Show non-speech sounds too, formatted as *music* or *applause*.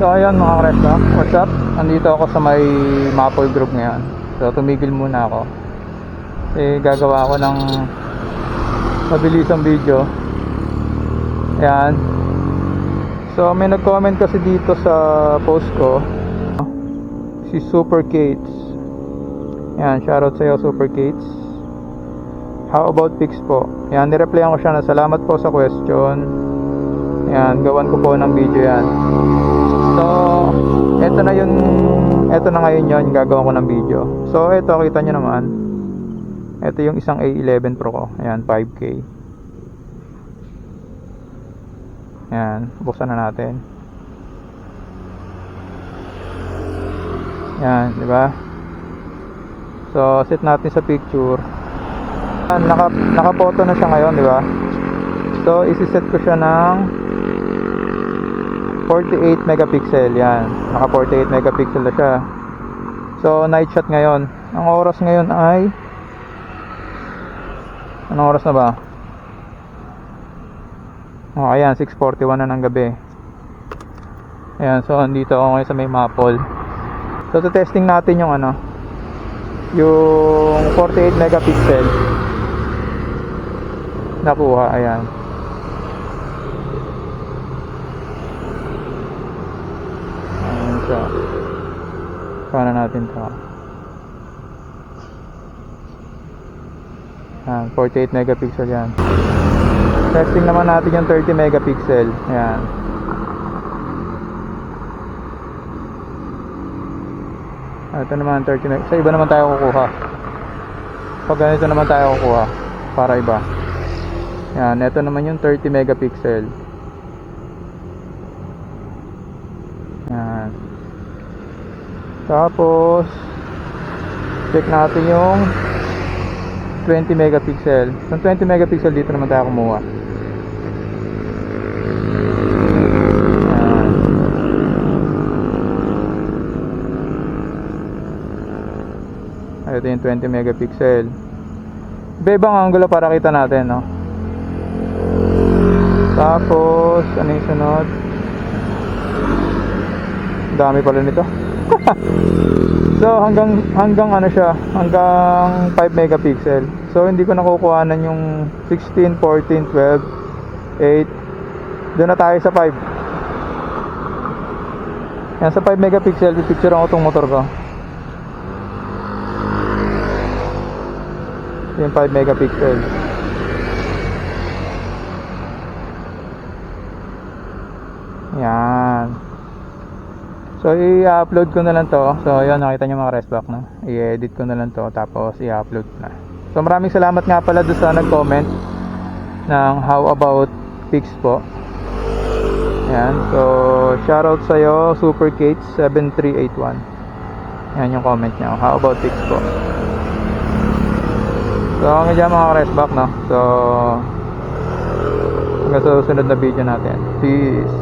So ayun mga Kresna, what's up? Andito ako sa may Maple Group ngayon. So tumigil muna ako. Eh gagawa ako ng mabilisang video. Ayan. So may nag-comment kasi dito sa post ko. Si Super Kates. Ayan, shoutout sa iyo Super Kates. How about pics po? Ayan, nireplyan ko siya na salamat po sa question. Ayan, gawan ko po ng video yan. So, eto na yun, eto na ngayon yun, gagawa ko ng video. So, eto, kita nyo naman. Eto yung isang A11 Pro ko. Ayan, 5K. Ayan, buksan na natin. Ayan, di ba? So, set natin sa picture. Ayan, naka, naka-photo na siya ngayon, di ba? So, isi-set ko siya ng 48 megapixel yan. Naka 48 megapixel na siya. So night shot ngayon. Ang oras ngayon ay anong oras na ba? Oh ayan 6.41 na ng gabi. Ayan so andito ako ngayon sa may maple so to testing natin yung ano yung 48 megapixel. Nakuha ayan Siya. Paano natin to? Ayan, 48 megapixel yan. Testing naman natin yung 30 megapixel. Ayan. Ito naman 30 meg. Sa iba naman tayo kukuha. Pag ganito naman tayo kukuha. Para iba. Ayan, ito naman yung 30 megapixel. Tapos check natin yung 20 megapixel. Yung 20 megapixel dito naman tayo kumuha. Ito yung 20 megapixel. Iba-ibang angulo para kita natin, no? Tapos, ano yung sunod? Dami pala nito. *laughs* So hanggang hanggang ano siya hanggang 5 megapixel. So hindi ko nakukuhanan yung 16, 14, 12 8 doon na tayo sa 5 yan sa 5 megapixel pipicture ako itong motor ko. Yung 5 megapixel. Yan So i-upload ko na lang to. So yun nakita niyo mga restback no. I-edit ko na lang to tapos i-upload na. So maraming salamat nga pala doon sa nag-comment ng how about pics po. Yan. So shoutout sa iyo Super Kate 7381. Yan yung comment niya. How about pics po. So hanggang dyan mga restback no. So hanggang sa susunod na video natin. Peace.